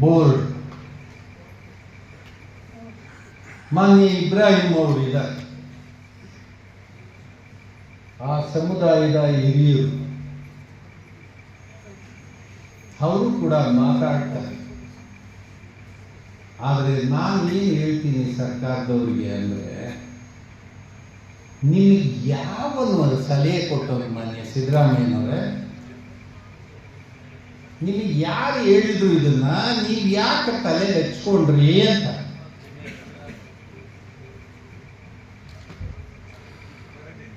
Board ಮಾನ್ಯ ಇಬ್ರಾಹಿಂ ಅವರು ಆ ಸಮುದಾಯದ ಹಿರಿಯರು ಅವರು ಕೂಡ ಮಾತಾಡ್ತಾರೆ. ಆದರೆ ನಾನು ಏನು ಹೇಳ್ತೀನಿ ಸರ್ಕಾರದವರಿಗೆ ಅಂದರೆ ನಿಮಗೆ ಒಂದು ಸಲಹೆ ಕೊಟ್ಟವ್ರು ಮಾನ್ಯ ಸಿದ್ದರಾಮಯ್ಯನವರೇ ನಿಮಗೆ ಯಾರು ಹೇಳಿದ್ರು ಇದನ್ನ ನೀವು ಯಾಕೆ ತಲೆ ಹಚ್ಕೊಂಡ್ರಿ ಅಂತ.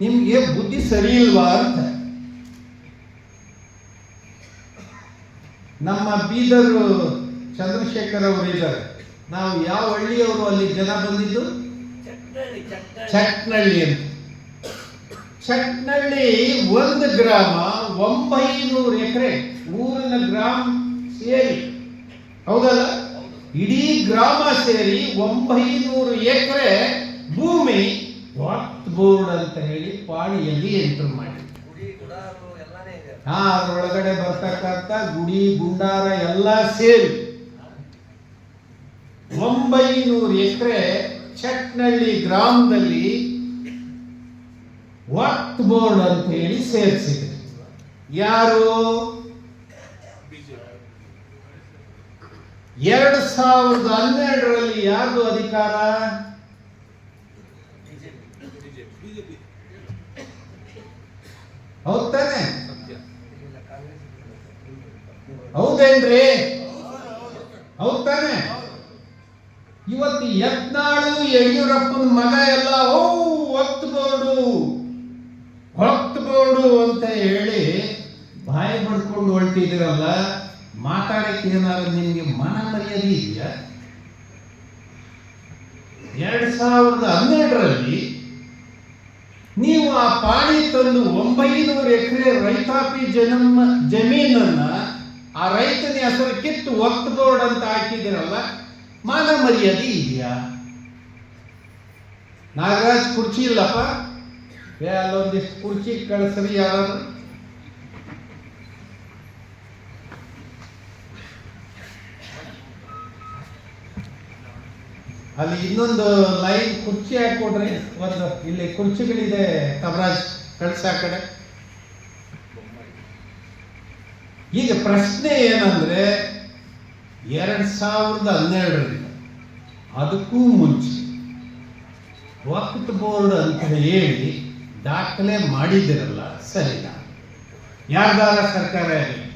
ನಿಮ್ಗೆ ಬುದ್ಧಿ ಸರಿ ಇಲ್ವಾ ಅಂತ. ನಮ್ಮ ಬೀದರು ಚಂದ್ರಶೇಖರ್ ಅವರು ಇದ್ದಾರೆ. ನಾವು ಯಾವ ಹಳ್ಳಿಯವರು ಅಲ್ಲಿ ಜನ ಬಂದಿದ್ದು? ಚಟ್ನಳ್ಳಿ ಅಂತ. ಚಟ್ನಳ್ಳಿ ಒಂದು ಗ್ರಾಮ ಒಂಬೈನೂರು ಎಕರೆ ಊರಿನ ಗ್ರಾಮ ಸೇರಿ. ಹೌದಲ್ಲ? ಇಡೀ ಗ್ರಾಮ ಸೇರಿ ಒಂಬೈನೂರು ಎಕರೆ ಭೂಮಿ ವಾಕ್ತ್ ಬೋರ್ಡ್ ಅಂತ ಹೇಳಿ ಪಾಣಿಯಲ್ಲಿ ಎಂಟರ್ ಮಾಡಿ. ಹಾ, ಅದರೊಳಗಡೆ ಬರ್ತಕ್ಕಂಥ ಗುಡಿ, ಗುಂಡಾರ ಎಲ್ಲ ಸೇರಿ. ಒಂಬೈನೂರು ಎಕರೆ ಚಟ್ನಳ್ಳಿ ಗ್ರಾಮದಲ್ಲಿ ವಕ್ತ್ ಬೋರ್ಡ್ ಅಂತ ಹೇಳಿ ಸೇರಿಸಿದೆ ಯಾರು? ಎರಡು ಸಾವಿರದ ಹನ್ನೆರಡರಲ್ಲಿ ಯಾರು ಅಧಿಕಾರ? ಹೌದಾನೆ ಹೌದೇನ್ರಿ? ಹೌದಾನೆ ಇವತ್ತು ಯತ್ನಾಳು, ಯಡಿಯೂರಪ್ಪನ ಮಗ ಎಲ್ಲ, ಓ ಒತ್ತು ಬೋರ್ಡು ಅಂತ ಹೇಳಿ ಬಾಯಿ ಬಡ್ಕೊಂಡು ಹೊರಟಿದ್ದೀರಲ್ಲ, ಮಾತಾಡಕ್ಕೆ ಏನಾದ್ರು ನಿಮಗೆ ಮನ ಮರ್ಯಾದೆ ಇದೆಯಾ? ಎರಡು ಸಾವಿರದ ಹನ್ನೆರಡರಲ್ಲಿ ನೀವು ಆ ಪಾಣಿ ತಂದು ಒಂಬೈನೂರು ಎಕರೆ ರೈತಾಪಿ ಜನಮ್ಮ ಜಮೀನನ್ನ ಆ ರೈತನ ಹೆಸರು ಕಿತ್ತು ಒಕ್ಕದೋಡ್ ಅಂತ ಹಾಕಿದಿರಲ್ಲ ಮಾನ ಮರ್ಯಾದೆ ಇದೆಯಾ? ನಾಗರಾಜ್ ಕುರ್ಚಿ ಇಲ್ಲಪ್ಪ? ಅಲ್ಲೊಂದಿಷ್ಟು ಕುರ್ಚಿ ಕಳಿಸ್ರಿ ಯಾರಾದ್ರು. ಅಲ್ಲಿ ಇನ್ನೊಂದು ಲೈನ್ ಕುರ್ಚಿ ಹಾಕೊಡ್ರಿ ಒಂದು ಇಲ್ಲಿ ಕುರ್ಚಿಗಳಿದೆ ಕಮರಾಜ್ ಕಳ್ಸ ಕಡೆ. ಈಗ ಪ್ರಶ್ನೆ ಏನಂದ್ರೆ, ಎರಡ್ ಸಾವಿರದ ಹನ್ನೆರಡರಿಂದ ಅದಕ್ಕೂ ಮುಂಚೆ ವಕ್ತ್ ಬೋರ್ಡ್ ಅಂತ ಹೇಳಿ ದಾಖಲೆ ಮಾಡಿದಿರಲ್ಲ ಸರಿ ಯಾರ್ದಾರ ಸರ್ಕಾರ ಇರಲಿ.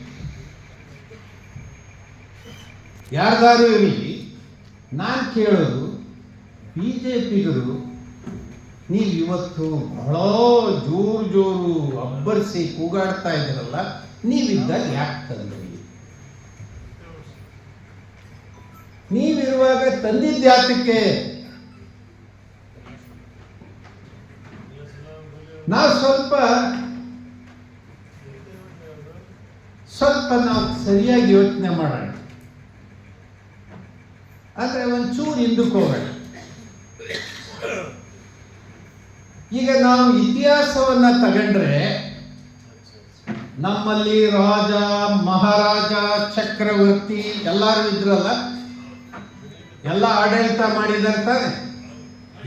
ಯಾರ್ದಾರು ಇರಲಿ, ನಾನು ಕೇಳೋದು ಬಿ ಜೆ ಪಿಗರು ನೀವು ಇವತ್ತು ಬಹಳ ಜೋರು ಜೋರು ಅಬ್ಬರಿಸಿ ಕೂಗಾಡ್ತಾ ಇದ್ದೀರಲ್ಲ, ನೀವಿದ್ದಾಗ ಯಾಕೆ ತಂದ್ರಿ? ನೀವಿರುವಾಗ ತಂದಿದ್ಯಾತಕ್ಕೆ ನಾವು ಸ್ವಲ್ಪ ಸ್ವಲ್ಪ ನಾವು ಸರಿಯಾಗಿ ಯೋಚನೆ ಮಾಡೋಣ. ಆದರೆ ಒಂಚೂರು ಹಿಂದಕ್ಕೆ ಹೋಗೋಣ. ಈಗ ನಾವು ಇತಿಹಾಸವನ್ನ ತಗೊಂಡ್ರೆ ನಮ್ಮಲ್ಲಿ ರಾಜ, ಮಹಾರಾಜ, ಚಕ್ರವರ್ತಿ ಎಲ್ಲರೂ ಇದ್ರಲ್ಲ? ಎಲ್ಲ ಆಡಳಿತ ಮಾಡಿದ್ದಾರೆ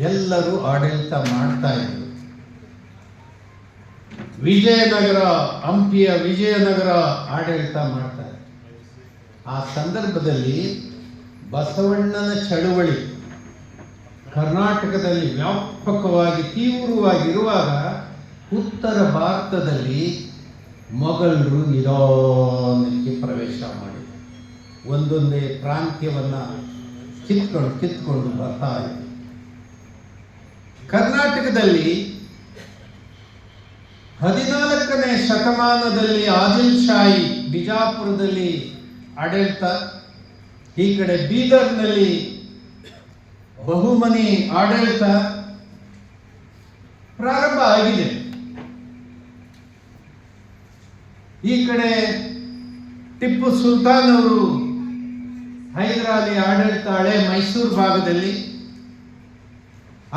ಎಲ್ಲರೂ ಆಡಳಿತ ಮಾಡ್ತಾ ಇದ್ರು. ವಿಜಯನಗರ, ಹಂಪಿಯ ವಿಜಯನಗರ ಆಡಳಿತ ಮಾಡ್ತಾರೆ ಆ ಸಂದರ್ಭದಲ್ಲಿ ಬಸವಣ್ಣನ ಚಳುವಳಿ ಕರ್ನಾಟಕದಲ್ಲಿ ವ್ಯಾಪಕವಾಗಿ ತೀವ್ರವಾಗಿರುವಾಗ ಉತ್ತರ ಭಾರತದಲ್ಲಿ ಮೊಘಲರು ನಿಧಾನಕ್ಕೆ ಪ್ರವೇಶ ಮಾಡಿ ಒಂದೊಂದೇ ಪ್ರಾಂತ್ಯವನ್ನು ಕಿತ್ಕೊಂಡು ಕಿತ್ಕೊಂಡು ಬರ್ತಾ ಇದೆ ಕರ್ನಾಟಕದಲ್ಲಿ ಹದಿನಾಲ್ಕನೇ ಶತಮಾನದಲ್ಲಿ ಆದಿಲ್ ಶಾಹಿ ಬಿಜಾಪುರದಲ್ಲಿ ಆಡಳಿತ, ಈ ಕಡೆ ಬೀದರ್ನಲ್ಲಿ ಬಹುಮನಿ ಆಡಳಿತ ಪ್ರಾರಂಭ ಆಗಿದೆ. ಈ ಕಡೆ ಟಿಪ್ಪು ಸುಲ್ತಾನ್ ಅವರು ಹೈದರಾಲಿ ಆಡಳಿತ ಹಳೆ ಮೈಸೂರು ಭಾಗದಲ್ಲಿ,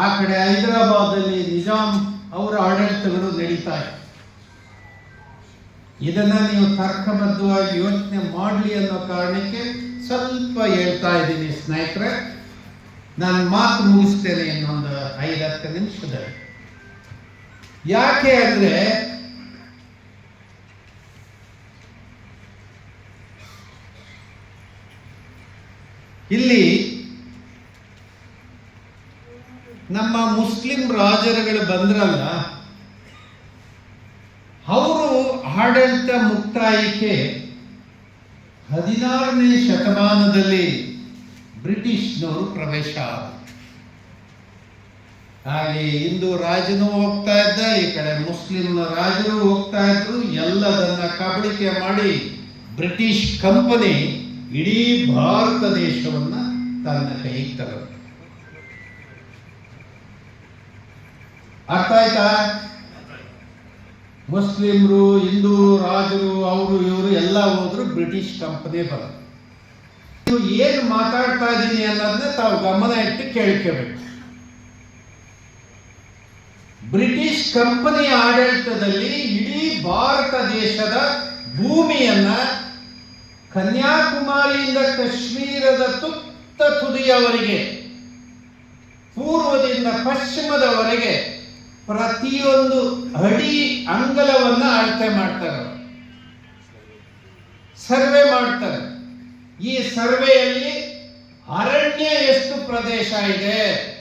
ಆ ಕಡೆ ಹೈದರಾಬಾದಲ್ಲಿ ನಿಜಾಮ್ ಅವರ ಆಡಳಿತಗಳು ನಡೀತಾ ಇದೆ. ಇದನ್ನ ನೀವು ತರ್ಕಬದ್ಧವಾಗಿ ಯೋಚನೆ ಮಾಡಲಿ ಅನ್ನೋ ಕಾರಣಕ್ಕೆ ಸ್ವಲ್ಪ ಹೇಳ್ತಾ ಇದ್ದೀನಿ ಸ್ನೇಹಿತರೆ. ನಾನು ಮಾತು ಮುಗಿಸ್ತೇನೆ ಇನ್ನೊಂದು ಐದು ಹತ್ತು ನಿಮಿಷದಲ್ಲಿ. ಯಾಕೆ ಅಂದ್ರೆ, ಇಲ್ಲಿ ನಮ್ಮ ಮುಸ್ಲಿಂ ರಾಜರುಗಳು ಬಂದ್ರಲ್ಲ, ಅವರು ಆಡಳಿತ ಮುಕ್ತಾಯಕ್ಕೆ ಹದಿನಾರನೇ ಶತಮಾನದಲ್ಲಿ ಬ್ರಿಟಿಷ್ನವರು ಪ್ರವೇಶ ಆದರು ಹಾಗೆ ಹಿಂದೂ ರಾಜನೂ ಹೋಗ್ತಾ ಇದ್ದ, ಈ ಕಡೆ ಮುಸ್ಲಿಂ ರಾಜರು ಹೋಗ್ತಾ ಇದ್ರು. ಎಲ್ಲದನ್ನ ಕಬಳಿಕೆ ಮಾಡಿ ಬ್ರಿಟಿಷ್ ಕಂಪನಿ ಇಡೀ ಭಾರತ ದೇಶವನ್ನ ತನ್ನ ಕೈಗೆ ತಗೊಂಡು. ಅರ್ಥ ಆಯ್ತಾ? ಮುಸ್ಲಿಮ್ರು, ಹಿಂದೂ, ರಾಜರು, ಅವರು, ಇವರು ಎಲ್ಲ ಹೋದ್ರು ಬ್ರಿಟಿಷ್ ಕಂಪನಿ ಬರೋದು ನೀವು ಏನು ಮಾತಾಡ್ತಾ ಇದ್ದೀನಿ ಅನ್ನೋದನ್ನ ತಾವು ಗಮನ ಇಟ್ಟು ಕೇಳ್ಕೋಬೇಕು. ಬ್ರಿಟಿಷ್ ಕಂಪನಿ ಆಡಳಿತದಲ್ಲಿ ಇಡೀ ಭಾರತ ದೇಶದ ಭೂಮಿಯನ್ನ ಕನ್ಯಾಕುಮಾರಿಯಿಂದ ಕಾಶ್ಮೀರದ ತುತ್ತ ತುದಿಯವರೆಗೆ, ಪೂರ್ವದಿಂದ ಪಶ್ಚಿಮದವರೆಗೆ ಪ್ರತಿಯೊಂದು ಅಡಿ ಅಂಗಲವನ್ನ ಅಳತೆ ಮಾಡ್ತಾರೆ ಸರ್ವೆ ಮಾಡ್ತಾರೆ. ಈ ಸರ್ವೆಯಲ್ಲಿ ಅರಣ್ಯ ಎಷ್ಟು ಪ್ರದೇಶ ಇದೆ?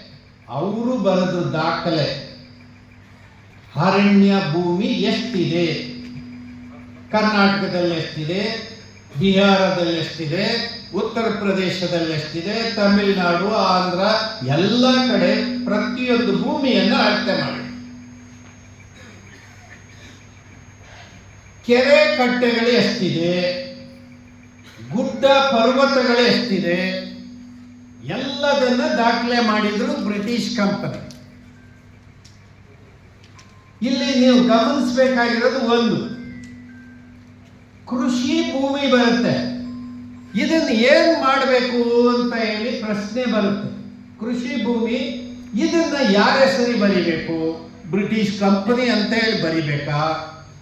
ಅವರು ಬರೆದು ದಾಖಲೆ. ಅರಣ್ಯ ಭೂಮಿ ಎಷ್ಟಿದೆ? ಕರ್ನಾಟಕದಲ್ಲಿ ಎಷ್ಟಿದೆ? ಬಿಹಾರದಲ್ಲಿ ಎಷ್ಟಿದೆ? ಉತ್ತರ ಪ್ರದೇಶದಲ್ಲಿ ಎಷ್ಟಿದೆ? ತಮಿಳುನಾಡು, ಆಂಧ್ರ, ಎಲ್ಲ ಕಡೆ ಪ್ರತಿಯೊಂದು ಭೂಮಿಯನ್ನು ಅಳತೆ ಮಾಡಿ. ಕೆರೆ ಕಟ್ಟೆಗಳು ಎಷ್ಟಿದೆ? ಗುಡ್ಡ ಪರ್ವತಗಳೇ ಎಷ್ಟಿದೆ? ಎಲ್ಲದನ್ನ ದಾಖಲೆ ಮಾಡಿದ್ರು ಬ್ರಿಟಿಷ್ ಕಂಪನಿ. ಇಲ್ಲಿ ನೀವು ಗಮನಿಸಬೇಕಾಗಿರೋದು ಒಂದು. ಕೃಷಿ ಭೂಮಿ ಬರುತ್ತೆ. ಇದನ್ನು ಏನು ಮಾಡಬೇಕು ಅಂತ ಹೇಳಿ ಪ್ರಶ್ನೆ ಬರುತ್ತೆ. ಕೃಷಿ ಭೂಮಿ ಇದನ್ನ ಯಾರ ಹೆಸರಿ ಬರಿಬೇಕು? ಬ್ರಿಟಿಷ್ ಕಂಪನಿ ಅಂತ ಹೇಳಿ ಬರಿಬೇಕಾ?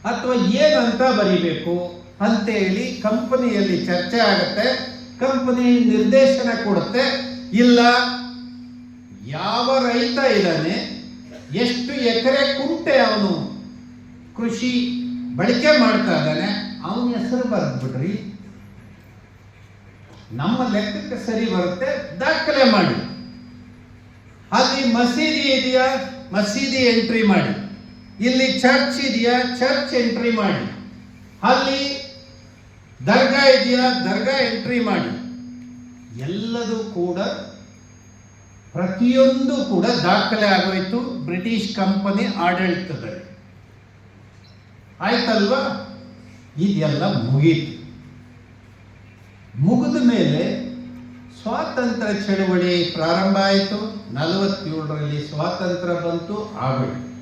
ಅಥವಾ ಏನಂತ ಬರಿಬೇಕು? ಅಂತ ಹೇಳಿ ಕಂಪನಿಯಲ್ಲಿ ಚರ್ಚೆ ಆಗುತ್ತೆ, ಕಂಪನಿ ನಿರ್ದೇಶನ ಕೊಡುತ್ತೆ. ಇಲ್ಲ, ಯಾವ ರೈತ ಇದ್ದಾನೆ, ಎಷ್ಟು ಎಕರೆ ಕುಂಟೆ ಅವನು ಕೃಷಿ ಬಳಕೆ ಮಾಡ್ತಾ ಇದ್ದಾನೆ, ಅವನ ಹೆಸರು ಬರೆದ್ಬಿಡ್ರಿ. ನಮ್ಮ ಲೆಕ್ಕಕ್ಕೆ ಸರಿ ಬರುತ್ತೆ, ದಾಖಲೆ ಮಾಡಿ. ಅಲ್ಲಿ ಮಸೀದಿ ಇದೆಯಾ? ಮಸೀದಿ ಎಂಟ್ರಿ ಮಾಡಿ. ಇಲ್ಲಿ ಚರ್ಚ್ ಇದೆಯಾ? ಚರ್ಚ್ ಎಂಟ್ರಿ ಮಾಡಿ. ಅಲ್ಲಿ ದರ್ಗಾ ಇದೆಯಾ? ದರ್ಗಾ ಎಂಟ್ರಿ ಮಾಡಿ. ಎಲ್ಲದೂ ಕೂಡ, ಪ್ರತಿಯೊಂದು ಕೂಡ ದಾಖಲೆ ಆಗೋಯ್ತು. ಬ್ರಿಟಿಷ್ ಕಂಪನಿ ಆಡಳಿತದಲ್ಲಿ. ಆಯ್ತಲ್ವಾ? ಇದೆಲ್ಲ ಮುಗೀತು. ಮುಗಿದ ಮೇಲೆ ಸ್ವಾತಂತ್ರ್ಯ ಚಳವಳಿ ಪ್ರಾರಂಭ ಆಯಿತು. ನಲವತ್ತೇಳರಲ್ಲಿ ಸ್ವಾತಂತ್ರ್ಯ ಬಂತು, ಆಗೋಯ್ತು.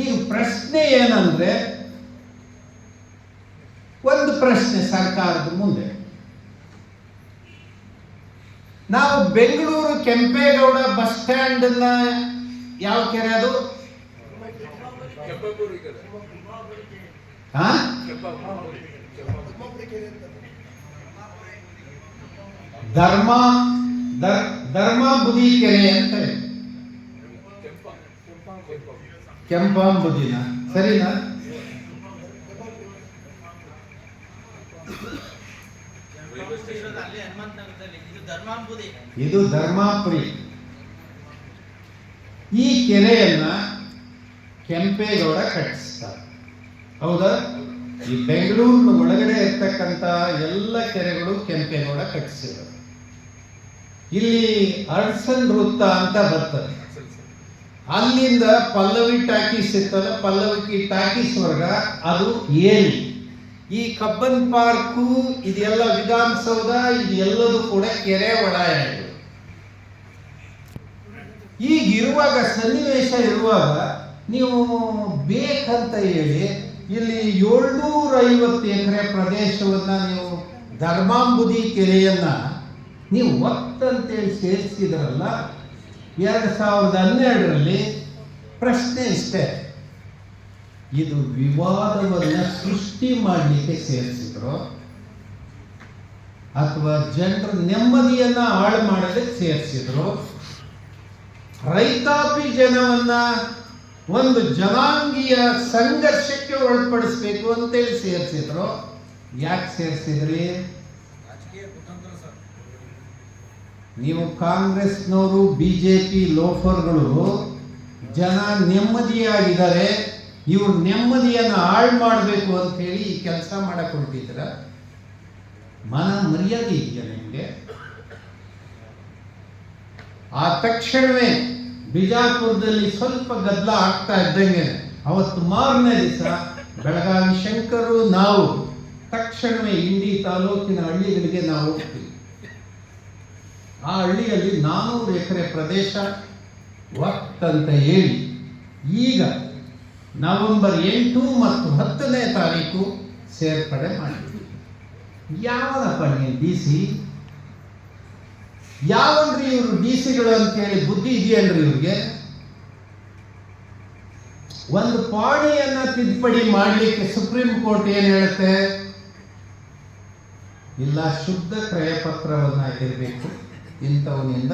ಈಗ ಪ್ರಶ್ನೆ ಏನಂದ್ರೆ ಪ್ರಶ್ನೆ ಸರ್ಕಾರದ ಮುಂದೆ. ನಾವು ಬೆಂಗಳೂರು ಕೆಂಪೇಗೌಡ ಬಸ್ ಸ್ಟ್ಯಾಂಡ್ ಯಾವ ಕೆರೆ ಅದು? ಹಾ ಧರ್ಮ ಬುದಿ ಕೆರೆ ಅಂತ. ಕೆಂಪಾಂಬುದಿನ. ಸರಿನಾ? ಇದು ಧರ್ಮಾಪುರಿ ಈ ಕೆರೆಯನ್ನ ಕೆಂಪೇಗೌಡ ಕಟ್ಟಿಸ್ತಾರೆ. ಹೌದಾ? ಈ ಬೆಂಗಳೂರಿನ ಒಳಗಡೆ ಇರ್ತಕ್ಕಂಥ ಎಲ್ಲ ಕೆರೆಗಳು ಕೆಂಪೇಗೌಡ ಕಟ್ಟಿಸಿದ್ರು ಇಲ್ಲಿ ಅರ್ಸನ್ ವೃತ್ತ ಅಂತ ಬರ್ತದೆ. ಅಲ್ಲಿಂದ ಪಲ್ಲವಿ ಟಾಕೀಸ್ ಇರ್ತಲ್ಲ ಪಲ್ಲವಿ ಟಾಕೀಸ್ ವರ್ಗ ಅದು ಏಳಿ ಈ ಕಬ್ಬನ್ ಪಾರ್ಕು ಇದೆಲ್ಲ ವಿಧಾನಸೌಧ, ಇದೆಲ್ಲದೂ ಕೂಡ ಕೆರೆ ಇದು. ಈಗ ಇರುವಾಗ, ಸನ್ನಿವೇಶ ಇರುವಾಗ ನೀವು ಬೇಕಂತ ಹೇಳಿ ಇಲ್ಲಿ ಏಳ್ನೂರ ಐವತ್ತು ಎಕರೆ ಪ್ರದೇಶವನ್ನ ನೀವು ಧರ್ಮಾಂಬುದಿ ಕೆರೆಯನ್ನ ನೀವು ಒತ್ತಂತೇಳಿ ಸೇರಿಸಿದ್ರಲ್ಲ, ಎರಡು ಸಾವಿರದ ಹನ್ನೆರಡರಲ್ಲಿ ಪ್ರಶ್ನೆ ಇಷ್ಟೇ ಇದು ವಿವಾದವನ್ನ ಸೃಷ್ಟಿ ಮಾಡಲಿಕ್ಕೆ ಸೇರಿಸಿದ್ರು. ಅಥವಾ ಜನರ ನೆಮ್ಮದಿಯನ್ನ ಹಾಳು ಮಾಡಲಿಕ್ಕೆ ಸೇರಿಸಿದ್ರು. ರೈತಾಪಿ ಜನವನ್ನ ಒಂದು ಜನಾಂಗೀಯ ಸಂಘರ್ಷಕ್ಕೆ ಒಳಪಡಿಸ್ಬೇಕು ಅಂತೇಳಿ ಸೇರಿಸಿದ್ರು. ಯಾಕೆ ಸೇರಿಸಿದ್ರಿ? ನೀವು ಕಾಂಗ್ರೆಸ್ನವರು ಬಿ ಕಾಂಗ್ರೆಸ್ನವರು ಬಿಜೆಪಿ ಲೋಫರ್ಗಳು ಜನ ನೆಮ್ಮದಿಯಾಗಿದ್ದಾರೆ. ಇವ್ರು ನೆಮ್ಮದಿಯನ್ನು ಹಾಳು ಮಾಡಬೇಕು ಅಂತ ಹೇಳಿ ಈ ಕೆಲಸ ಮಾಡಕ್ಕೆ ಹೊರಟಿದ್ರ ಮನ ಮರ್ಯಾದೆ ಇದೆಯಾ ನಿಮಗೆ? ಆ ತಕ್ಷಣವೇ ಬಿಜಾಪುರದಲ್ಲಿ ಸ್ವಲ್ಪ ಗದ್ದಲ ಆಗ್ತಾ ಇದ್ದಂಗೆ ಅವತ್ತು ಮಾರನೇ ದಿವಸ ಬೆಳಗಾವಿ ಶಂಕರು ನಾವು ತಕ್ಷಣವೇ ಇಂಡಿ ತಾಲೂಕಿನ ಹಳ್ಳಿಗಳಿಗೆ ನಾವು ಹೋಗ್ತೀವಿ. ಆ ಹಳ್ಳಿಯಲ್ಲಿ ನಾನೂರು ಎಕರೆ ಪ್ರದೇಶ ವಕ್ತ್ ಅಂತ ಹೇಳಿ ಈಗ ನವೆಂಬರ್ ಎಂಟು ಮತ್ತು ಹತ್ತನೇ ತಾರೀಕು ಸೇರ್ಪಡೆ ಮಾಡಿದ್ವಿ ಯಾವನಪ್ಪ ನೀನು ಡಿ ಸಿ? ಯಾವನ್ರಿ ಇವರು ಡಿ ಸಿಗಳು ಅಂತೇಳಿ ಬುದ್ಧಿ ಇದೆಯಲ್ರಿ ಇವ್ರಿಗೆ? ಒಂದು ಪಾಣಿಯನ್ನ ತಿದ್ದುಪಡಿ ಮಾಡಲಿಕ್ಕೆ ಸುಪ್ರೀಂ ಕೋರ್ಟ್ ಏನು ಹೇಳುತ್ತೆ? ಇಲ್ಲ, ಶುದ್ಧ ಕ್ರಯಪತ್ರವನ್ನು ಇರಬೇಕು ಇಂಥವನಿಂದ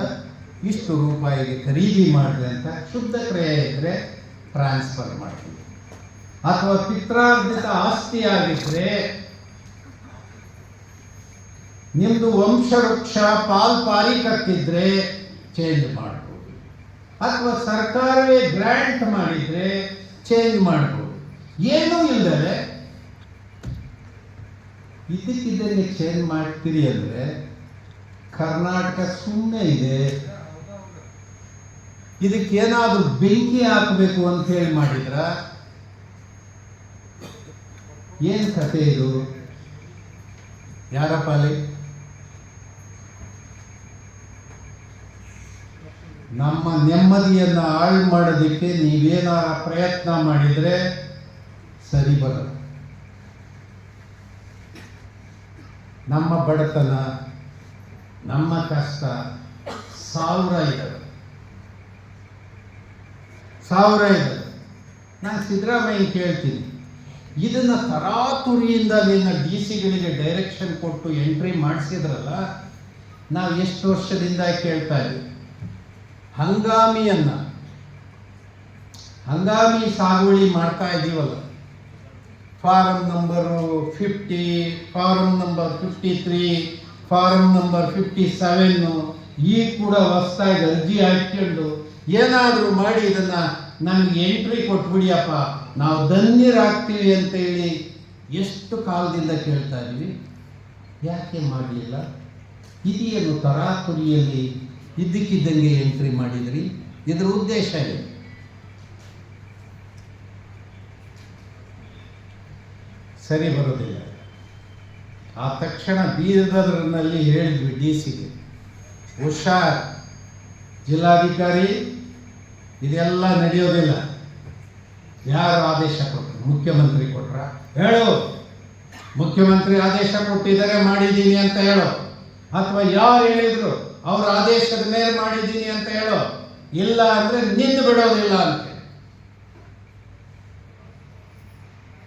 ಇಷ್ಟು ರೂಪಾಯಿಗೆ ಖರೀದಿ ಮಾಡಿದೆ ಅಂತ ಶುದ್ಧ ಕ್ರಯ ಇದ್ರೆ ಟ್ರಾನ್ಸ್ಫರ್ ಮಾಡ್ತೀವಿ. ಅಥವಾ ಪಿತ್ರಾರ್ಜಿತ ಆಸ್ತಿ ಆಗಿದ್ರೆ ನಿಮ್ಮದು ವಂಶವೃಕ್ಷ ಪಾಲ್ ಪಾಲಿಕತ್ತಿದ್ರೆ ಚೇಂಜ್ ಮಾಡ್ಬೋದು. ಅಥವಾ ಸರ್ಕಾರವೇ ಗ್ರ್ಯಾಂಟ್ ಮಾಡಿದರೆ ಚೇಂಜ್ ಮಾಡ್ಬೋದು. ಏನೂ ಇಲ್ಲದೆ ಇದಕ್ಕಿದ್ದಂಗೆ ಚೇಂಜ್ ಮಾಡ್ತೀರಿ ಅಂದರೆ ಕರ್ನಾಟಕ ಸುಮ್ಮನೆ ಇದೆ. ಇದಕ್ಕೇನಾದ್ರೂ ಬೆಂಕಿ ಹಾಕಬೇಕು ಅಂತ ಹೇಳಿ ಮಾಡಿದ್ರ ಏನ್ ಕತೆ ಇದು? ಯಾರಪ್ಪ ಅಲ್ಲಿ? ನಮ್ಮ ನೆಮ್ಮದಿಯನ್ನ ಹಾಳು ಮಾಡೋದಕ್ಕೆ ನೀವೇನಾರ ಪ್ರಯತ್ನ ಮಾಡಿದ್ರೆ ಸರಿ ಬರ ನಮ್ಮ ಬಡತನ, ನಮ್ಮ ಕಷ್ಟ, ಸಾವಿರ ಇದ್ದಾವೆ ಸಾವಿರ ಇದೆ. ನಾನು ಸಿದ್ದರಾಮಯ್ಯ ಕೇಳ್ತೀನಿ. ಇದನ್ನ ತರಾತುರಿಯಿಂದ ನಿನ್ನ ಡಿ ಸಿಗಳಿಗೆ ಡೈರೆಕ್ಷನ್ ಕೊಟ್ಟು ಎಂಟ್ರಿ ಮಾಡಿಸಿದ್ರಲ್ಲ, ನಾವು ಎಷ್ಟು ವರ್ಷದಿಂದ ಕೇಳ್ತಾ ಇದ್ವಿ. ಹಂಗಾಮಿಯನ್ನ, ಹಂಗಾಮಿ ಸಾಗುವಳಿ ಮಾಡ್ತಾ ಇದೀವಲ್ಲ. Form number fifty, form number fifty three form number fifty seven ಈ ಕೂಡ ಹೊಸ್ದಾಗಿ ಅರ್ಜಿ ಹಾಕ್ಕೊಂಡು ಏನಾದರೂ ಮಾಡಿ ಇದನ್ನು ನಮಗೆ ಎಂಟ್ರಿ ಕೊಟ್ಬಿಡಿಯಪ್ಪ ನಾವು ಧನ್ಯರಾಗ್ತೀವಿ ಅಂತೇಳಿ ಎಷ್ಟು ಕಾಲದಿಂದ ಕೇಳ್ತಾ ಇದ್ದೀವಿ? ಯಾಕೆ ಮಾಡಲಿಲ್ಲ? ಹಿರಿಯರು ತರಾತುರಿಯಲ್ಲಿ ಇದ್ದಕ್ಕಿದ್ದಂಗೆ ಎಂಟ್ರಿ ಮಾಡಿದ್ರಿ? ಇದರ ಉದ್ದೇಶ ಏನು? ಸರಿ ಬರೋದಿಲ್ಲ. ಆ ತಕ್ಷಣ ಬೀದರ್ನಲ್ಲಿ ಹೇಳಿದ್ವಿ ಡಿ ಸಿಗೆ ಹುಷಾರ್. ಜಿಲ್ಲಾಧಿಕಾರಿ ಇದೆಲ್ಲ ನಡೆಯೋದಿಲ್ಲ. ಯಾರು ಆದೇಶ ಕೊಟ್ಟರು ಮುಖ್ಯಮಂತ್ರಿ ಕೊಟ್ರ? ಹೇಳು. ಮುಖ್ಯಮಂತ್ರಿ ಆದೇಶ ಕೊಟ್ಟಿದ್ದಾರೆ ಮಾಡಿದ್ದೀನಿ ಅಂತ ಹೇಳು. ಅಥವಾ ಯಾರು ಹೇಳಿದ್ರು? ಅವರ ಆದೇಶದ ಮೇಲೆ ಮಾಡಿದ್ದೀನಿ ಅಂತ ಹೇಳು. ಇಲ್ಲ ಅಂದ್ರೆ ನಿಂದು ಬಿಡೋದಿಲ್ಲ ಅಂತ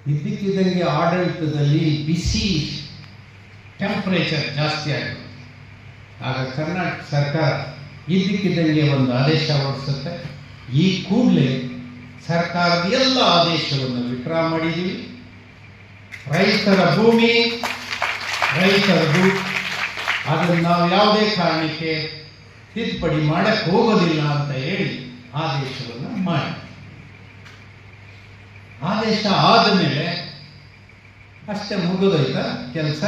ಇದ್ದಕ್ಕಿದ್ದಂಗೆ ಆಡಳಿತದಲ್ಲಿ ಬಿಸಿ ಟೆಂಪರೇಚರ್ ಜಾಸ್ತಿ ಆಗಿದೆ. ಆಗ ಕರ್ನಾಟಕ ಸರ್ಕಾರ ಇದ್ದಕ್ಕಿದ್ದಂಗೆ ಒಂದು ಆದೇಶ ಹೊರಡಿಸುತ್ತೆ. ಈ ಕೂಡಲೇ ಸರ್ಕಾರದ ಎಲ್ಲ ಆದೇಶವನ್ನು ವಿಡ್ರಾ ಮಾಡಿದ್ದೀವಿ. ರೈತರ ಭೂಮಿ, ರೈತರ ರೈತರದು ಅದನ್ನು ನಾವು ಯಾವುದೇ ಕಾರಣಕ್ಕೆ ತಿದ್ದುಪಡಿ ಮಾಡಕ್ಕೆ ಹೋಗೋದಿಲ್ಲ ಅಂತ ಹೇಳಿ ಆದೇಶವನ್ನು ಮಾಡಿ ಆದೇಶ ಆದ ಮೇಲೆ ಅಷ್ಟೇ ಮುಗಿದೋಯ್ತಾ ಕೆಲಸ.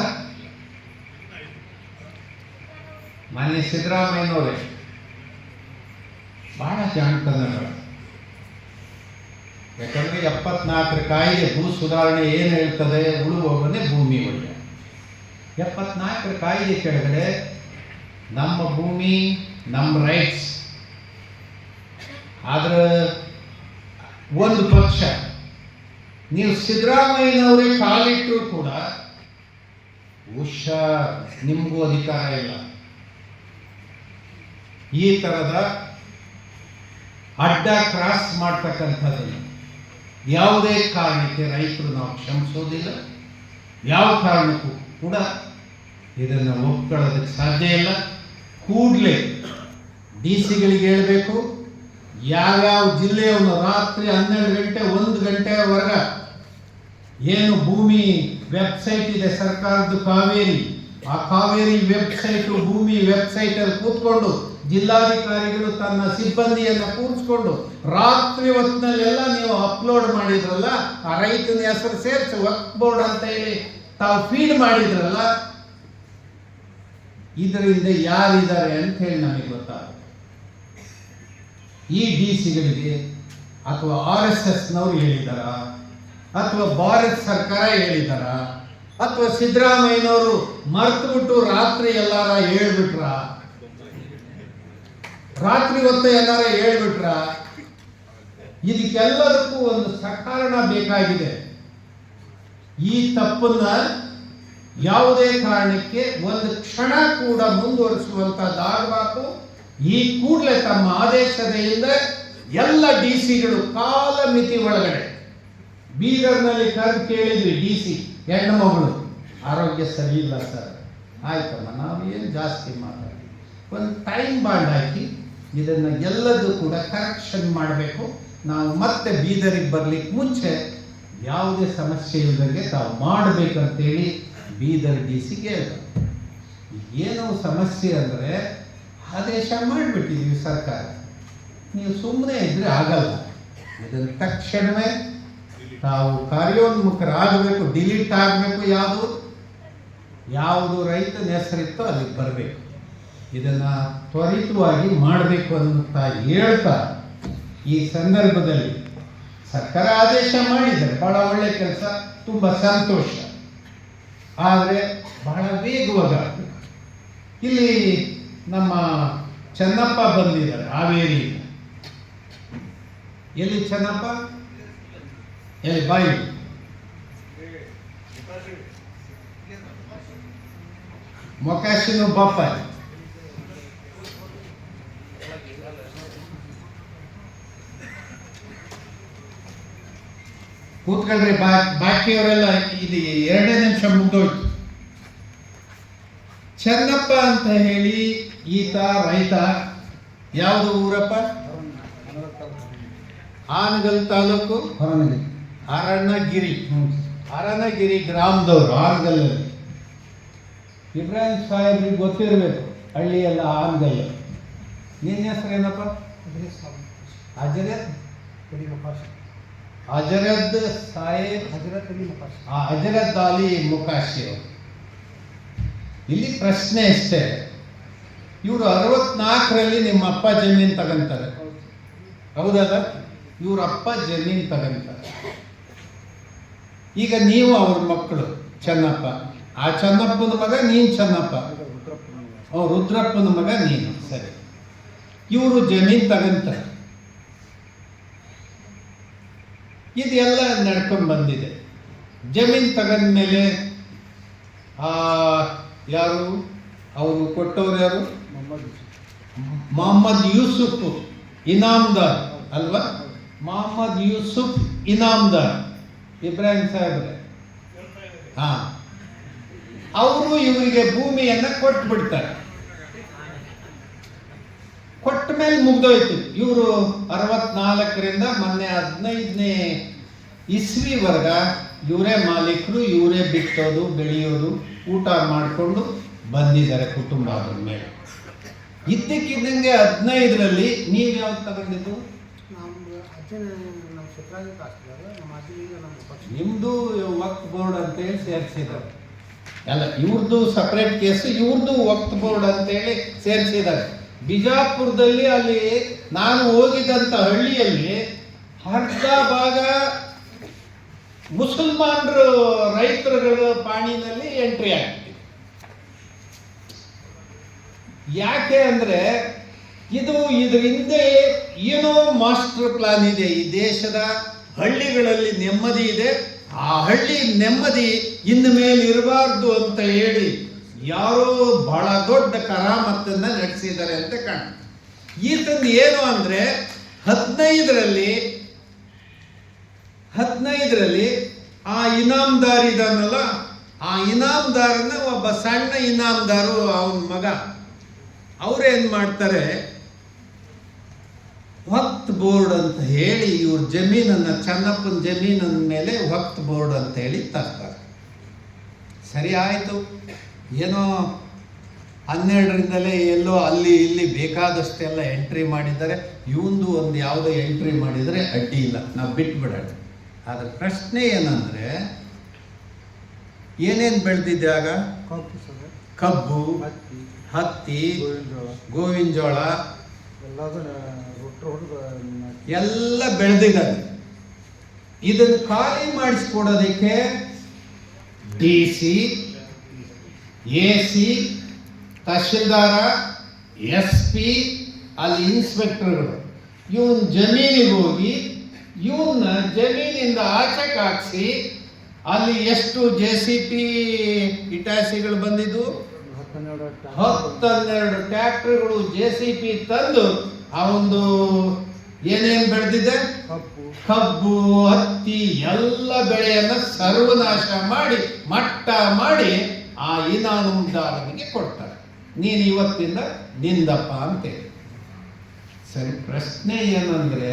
ಮಾನ್ಯ ಸಿದ್ದರಾಮಯ್ಯನವರೇ. ಬಹಳ ಜಾಣತನಗಳು ಯಾಕಂದರೆ ಎಪ್ಪತ್ನಾಲ್ಕರ ಕಾಯಿಲೆ ಭೂ ಸುಧಾರಣೆ ಏನು ಹೇಳ್ತದೆ? ಉಳುವವನೇ ಭೂಮಿ ಒಳ್ಳೆ. ಎಪ್ಪತ್ನಾಲ್ಕರ ಕಾಯಿಲೆ ಕೆಳಗಡೆ ನಮ್ಮ ಭೂಮಿ, ನಮ್ಮ ರೈಟ್ಸ್ ಆದ್ರೆ ಒಂದು ಪಕ್ಷ, ನೀವು ಸಿದ್ದರಾಮಯ್ಯನವರೇ ಕಾಲಿಟ್ಟರು ಕೂಡ ಹುಷಾರ್, ನಿಮಗೂ ಅಧಿಕಾರ ಇಲ್ಲ. ಈ ತರದ ಅಡ್ಡ ಕ್ರಾಸ್ ಮಾಡ್ತಕ್ಕಂಥದ್ದನ್ನು ಯಾವುದೇ ಕಾರಣಕ್ಕೆ ರೈತರು ನಾವು ಕ್ಷಮಿಸೋದಿಲ್ಲ. ಯಾವ ಕಾರಣಕ್ಕೂ ಕೂಡ ಇದನ್ನು ಒಪ್ಕೊಳ್ಳೋದಕ್ಕೆ ಸಾಧ್ಯ ಇಲ್ಲ. ಕೂಡಲೇ ಡಿ ಸಿಗಳಿಗೆ ಹೇಳಬೇಕು. ಯಾವ್ಯಾವ ಜಿಲ್ಲೆಯವನು ರಾತ್ರಿ ಹನ್ನೆರಡು ಗಂಟೆ, ಒಂದು ಗಂಟೆವರೆಗ ಏನು ಭೂಮಿ ವೆಬ್ಸೈಟ್ ಇದೆ ಸರ್ಕಾರದ ಕಾವೇರಿ, ಆ ಕಾವೇರಿ ವೆಬ್ಸೈಟು ಭೂಮಿ ವೆಬ್ಸೈಟಲ್ಲಿ ಕೂತ್ಕೊಂಡು ಜಿಲ್ಲಾಧಿಕಾರಿಗಳು ತನ್ನ ಸಿಬ್ಬಂದಿಯನ್ನು ಕೂರಿಸ್ಕೊಂಡು ರಾತ್ರಿ ಹೊತ್ತಿನಲ್ಲೆಲ್ಲ ನೀವು ಅಪ್ಲೋಡ್ ಮಾಡಿದ್ರಲ್ಲ, ಆ ರೈತನ ಹೆಸರು ಸೇರಿಸಿ ವರ್ಕ್ ಬೋರ್ಡ್ ಅಂತ ಹೇಳಿ ತಾವು ಫೀಡ್ ಮಾಡಿದ್ರಲ್ಲ, ಇದರಿಂದ ಯಾರಿದ್ದಾರೆ ಅಂತ ಹೇಳಿ ನಮಗೆ ಗೊತ್ತಾಗುತ್ತೆ. ಈ ಡಿ ಸಿಗಳಿಗೆ ಅಥವಾ ಆರ್ ಎಸ್ ಎಸ್ನವ್ರು ಹೇಳಿದಾರ ಅಥವಾ ಭಾರತ ಸರ್ಕಾರ ಹೇಳಿದಾರ ಅಥವಾ ಸಿದ್ದರಾಮಯ್ಯನವರು ಮರ್ತುಬಿಟ್ಟು ರಾತ್ರಿ ಎಲ್ಲಾರ ಹೇಳ್ಬಿಟ್ರ ರಾತ್ರಿ ಹೊತ್ತು ಏನಾರ ಹೇಳ್ಬಿಟ್ರ, ಇದಕ್ಕೆಲ್ಲದಕ್ಕೂ ಒಂದು ಸಕಾರಣ ಬೇಕಾಗಿದೆ. ಈ ತಪ್ಪನ್ನ ಯಾವುದೇ ಕಾರಣಕ್ಕೆ ಒಂದು ಕ್ಷಣ ಕೂಡ ಮುಂದುವರಿಸುವಂತದ್ದಾಗಬೇಕು ಈ ಕೂಡಲೇ ತಮ್ಮ ಆದೇಶದಿಂದ ಎಲ್ಲ ಡಿ ಸಿಗಳು ಕಾಲ ಮಿತಿ ಒಳಗಡೆ. ಬೀದರ್ನಲ್ಲಿ ಕರೆದು ಕೇಳಿದ್ವಿ ಡಿ ಸಿ, ಹೆಣ್ಣು ಮಗಳು. ಆರೋಗ್ಯ ಸರಿ ಇಲ್ಲ ಸರ್. ಆಯ್ತಮ್ಮ ನಾವು ಏನು ಜಾಸ್ತಿ ಮಾತಾಡಿ ಒಂದು ಟೈಮ್ ಬಾಂಡ್ ಹಾಕಿ. ಇದನ್ನು ಎಲ್ಲದೂ ಕೂಡ ಕರೆಕ್ಷನ್ ಮಾಡಬೇಕು. ನಾವು ಮತ್ತೆ ಬೀದರಿಗೆ ಬರ್ಲಿಕ್ಕೆ ಮುಂಚೆ ಯಾವುದೇ ಸಮಸ್ಯೆ ಇಲ್ಲದಂಗೆ ತಾವು ಮಾಡಬೇಕಂತೇಳಿ ಬೀದರ್ ಡಿ ಸಿ ಕೇಳಿದ್ರು ಏನೋ ಸಮಸ್ಯೆ ಅಂದರೆ ಆದೇಶ ಮಾಡಿಬಿಟ್ಟಿದ್ದೀವಿ ಸರ್ಕಾರ. ನೀವು ಸುಮ್ಮನೆ ಇದ್ರೆ ಆಗಲ್ಲ. ಇದನ್ನು ತಕ್ಷಣವೇ ತಾವು ಕಾರ್ಯೋನ್ಮುಖರಾಗಬೇಕು, ಡಿಲೀಟ್ ಆಗಬೇಕು ಯಾವುದು. ಯಾವುದು ರೈತನ ಹೆಸರಿತ್ತೋ ಅಲ್ಲಿಗೆ ಬರಬೇಕು. ಇದನ್ನು ತ್ವರಿತವಾಗಿ ಮಾಡಬೇಕು ಅಂತ ಹೇಳ್ತಾ ಈ ಸಂದರ್ಭದಲ್ಲಿ ಸರ್ಕಾರ ಆದೇಶ ಮಾಡಿದ್ದಾರೆ. ಬಹಳ ಒಳ್ಳೆ ಕೆಲಸ, ತುಂಬ ಸಂತೋಷ. ಆದರೆ ಬಹಳ ವೇಗವಾಗಿ ಇಲ್ಲಿ ನಮ್ಮ ಚೆನ್ನಪ್ಪ ಬಂದಿದ್ದಾರೆ, ಹಾವೇರಿ. ಎಲ್ಲಿ ಚೆನ್ನಪ್ಪ? ಎಲ್ಲಿ ಬಾಯಿ? ಮೊಕಾಶಿನು ಬಪ್ಪ ಕೂತ್ಕೊಳ್ರಿ ಬಾ ಬಾಕಿಯವರೆಲ್ಲ ಇದು ಎರಡನೇ ನಿಮಿಷ ಮುಗ್ದೋಯ್ತು. ಚೆನ್ನಪ್ಪ ಅಂತ ಹೇಳಿ ಈತ ರೈತ ಯಾವುದು ಊರಪ್ಪ? ಆನಗಲ್ ತಾಲೂಕು ಅರಣ್ಯಗಿರಿ. ಅರಣ್ಯಗಿರಿ ಗ್ರಾಮದವರು ಆನಗಲ್ಲಲ್ಲಿ ಇಬ್ರಾಹಿಂ ಸಾಹೇಬ್ರಿಗೆ ಗೊತ್ತಿರಬೇಕು ಹಳ್ಳಿಯೆಲ್ಲ ಆನಗಲ್. ನಿನ್ನ ಹೆಸರೇನಪ್ಪ? ಅಜರತ್ ಅಜರದ್ ಸಾಹೇಬ್ ಆ ಅಜರತ್ ಅಲಿ ಮುಕಾಶಿ ಅವರು. ಇಲ್ಲಿ ಪ್ರಶ್ನೆ ಅಷ್ಟೇ ಇವರು ಅರವತ್ನಾಲ್ಕರಲ್ಲಿ ನಿಮ್ಮ ಅಪ್ಪ ಜಮೀನು ತಗೊಂತಾರೆ. ಹೌದಲ್ಲ? ಇವ್ರ ಅಪ್ಪ ಜಮೀನು ತಗೊಂತಾರೆ. ಈಗ ನೀವು ಅವ್ರ ಮಕ್ಕಳು ಚೆನ್ನಪ್ಪ. ಆ ಚೆನ್ನಪ್ಪನ ಮಗ ನೀನು ಚೆನ್ನಪ್ಪ. ರುದ್ರಪ್ಪನ ಮಗ ನೀನು. ಸರಿ. ಇವರು ಜಮೀನು ತಗೊಂತಾರೆ. ಇದೆಲ್ಲ ನಡ್ಕೊಂಡು ಬಂದಿದೆ. ಜಮೀನು ತಗೊಂಡ್ಮೇಲೆ ಆ ಯಾರು? ಅವರು ಕೊಟ್ಟವ್ರು ಯಾರು? ಮೊಹಮ್ಮದ್ ಯೂಸುಫ್. ಇನಾಮ್ದಾರ್ ಅಲ್ವಾ? ಮೊಹಮ್ಮದ್ ಯೂಸುಫ್ ಇನಾಮ್ದಾರ್. ಇಬ್ರಾಹಿಂ ಸಾಹೇಬ್ರೆ. ಹಾ. ಅವರು ಇವರಿಗೆ ಭೂಮಿಯನ್ನ ಕೊಟ್ಬಿಡ್ತಾರೆ. ಕೊಟ್ಟ ಮೇಲೆ ಮುಗ್ದೋಯ್ತು. ಇವರು ಅರವತ್ನಾಲ್ಕರಿಂದ ಮೊನ್ನೆ ಹದಿನೈದನೇ ಇಸ್ವಿವರೆಗ ಇವರೇ ಮಾಲೀಕರು ಇವರೇ ಬಿತ್ತೋದು ಬೆಳೆಯೋದು ಊಟ ಮಾಡಿಕೊಂಡು ಬಂದಿದ್ದಾರೆ ಕುಟುಂಬ ಅದ್ರ ಮೇಲೆ. ಇದ್ದಕ್ಕಿದ್ದಂಗೆ ಹದಿನೈದರಲ್ಲಿ ನೀವು ಯಾವ್ದು ತಗೊಂಡಿದ್ದು? ನಿಮ್ದು ವಕ್ತ್ ಬೋರ್ಡ್ ಅಂತೇಳಿ ಸೇರಿಸಿದ್ದಾರೆ. ಅಲ್ಲ ಇವ್ರದ್ದು ಸಪ್ರೇಟ್ ಕೇಸ್ ಇವ್ರದ್ದು ವಕ್ತ್ ಬೋರ್ಡ್ ಅಂತೇಳಿ ಸೇರಿಸಿದ್ದಾರೆ. ಬಿಜಾಪುರದಲ್ಲಿ ಅಲ್ಲಿ ನಾನು ಹೋಗಿದ್ದಂಥ ಹಳ್ಳಿಯಲ್ಲಿ ಅರ್ಧ ಭಾಗ ಮುಸಲ್ಮಾನರು ರೈತರುಗಳ ಪಾಣಿನಲ್ಲಿ ಎಂಟ್ರಿ ಆಗ್ತಿದೆ ಯಾಕೆ ಅಂದರೆ ಇದು ಇದ್ರ ಹಿಂದೆ ಏನೋ ಮಾಸ್ಟರ್ ಪ್ಲಾನ್ ಇದೆ. ಈ ದೇಶದ ಹಳ್ಳಿಗಳಲ್ಲಿ ನೆಮ್ಮದಿ ಇದೆ. ಆ ಹಳ್ಳಿ ನೆಮ್ಮದಿ ಇನ್ನು ಮೇಲೆ ಇರಬಾರ್ದು ಅಂತ ಹೇಳಿ ಯಾರೋ ಬಹಳ ದೊಡ್ಡ ಕರಾಮತ್ತನ್ನ ನಡೆಸಿದ್ದಾರೆ ಅಂತ ಕಾಣ ಈತಂದು ಏನು ಅಂದ್ರೆ ಹದಿನೈದರಲ್ಲಿ ಹದಿನೈದರಲ್ಲಿ ಆ ಇನಾಮ್ದಾರ್ ಇದಾನಲ್ಲ, ಆ ಇನಾಮ್ದಾರನ ಒಬ್ಬ ಸಣ್ಣ ಇನಾಮ್ದಾರು ಅವನ ಮಗ ಅವ್ರೇನ್ ಮಾಡ್ತಾರೆ? ವಕ್ತ್ ಬೋರ್ಡ್ ಅಂತ ಹೇಳಿ ಇವ್ರ ಜಮೀನನ್ನ, ಚನ್ನಪ್ಪನ ಜಮೀನನ್ನ ಮೇಲೆ ವಕ್ತ್ ಬೋರ್ಡ್ ಅಂತ ಹೇಳಿ ತರ್ತಾರೆ. ಸರಿ ಆಯಿತು. ಏನೋ ಹನ್ನೆರಡರಿಂದಲೇ ಎಲ್ಲೋ ಅಲ್ಲಿ ಇಲ್ಲಿ ಬೇಕಾದಷ್ಟೆಲ್ಲ ಎಂಟ್ರಿ ಮಾಡಿದ್ದಾರೆ. ಇವಂದು ಒಂದು ಯಾವುದೋ ಎಂಟ್ರಿ ಮಾಡಿದರೆ ಅಡ್ಡಿ ಇಲ್ಲ. ನಾವು ಬಿಟ್ಬಿಡೋಣ. ಆದರೆ ಪ್ರಶ್ನೆ ಏನಂದರೆ ಏನೇನು ಬೆಳೆದಿದ್ದೆ ಆಗ? ಕಬ್ಬು ಹತ್ತಿ. ಹತ್ತಿ ಗೋವಿನ ಜೋಳ ಎಲ್ಲ ಬೆಳೆದಿದ್ದಾರೆ ಇದನ್ನು ಖಾಲಿ ಮಾಡಿಸ್ಕೊಡೋದಕ್ಕೆ D C A C tahsildar S P ಅಲ್ಲಿ ಇನ್ಸ್ಪೆಕ್ಟರ್ಗಳು. ಇವನ್ ಜಮೀನಿಗೆ ಹೋಗಿ ಇವನ್ನ ಜಮೀನಿಂದ ಆಚೆ ಹಾಕಿಸಿ, ಅಲ್ಲಿ ಎಷ್ಟು ಜೆ ಸಿ ಪಿ ಇಟಾಸಿಗಳು ಬಂದಿದ್ದು? ಹತ್ತೆರಡು ಟ್ರ್ಯಾಕ್ಟರ್ಗಳು ಜೆ ಸಿ ಪಿ ತಂದು, ಆ ಒಂದು ಏನೇನು ಬೆಳೆದಿದೆ? ಕಬ್ಬು, ಹತ್ತಿ, ಎಲ್ಲ ಬೆಳೆಯನ್ನು ಸರ್ವನಾಶ ಮಾಡಿ, ಮಟ್ಟ ಮಾಡಿ ಆ ಇನಾನುದಾರನಿಗೆ ಕೊಡ್ತಾರೆ. ನೀನು ಇವತ್ತಿಂದ ನಿಂದಪ್ಪ ಅಂತೇಳಿ. ಸರಿ, ಪ್ರಶ್ನೆ ಏನಂದ್ರೆ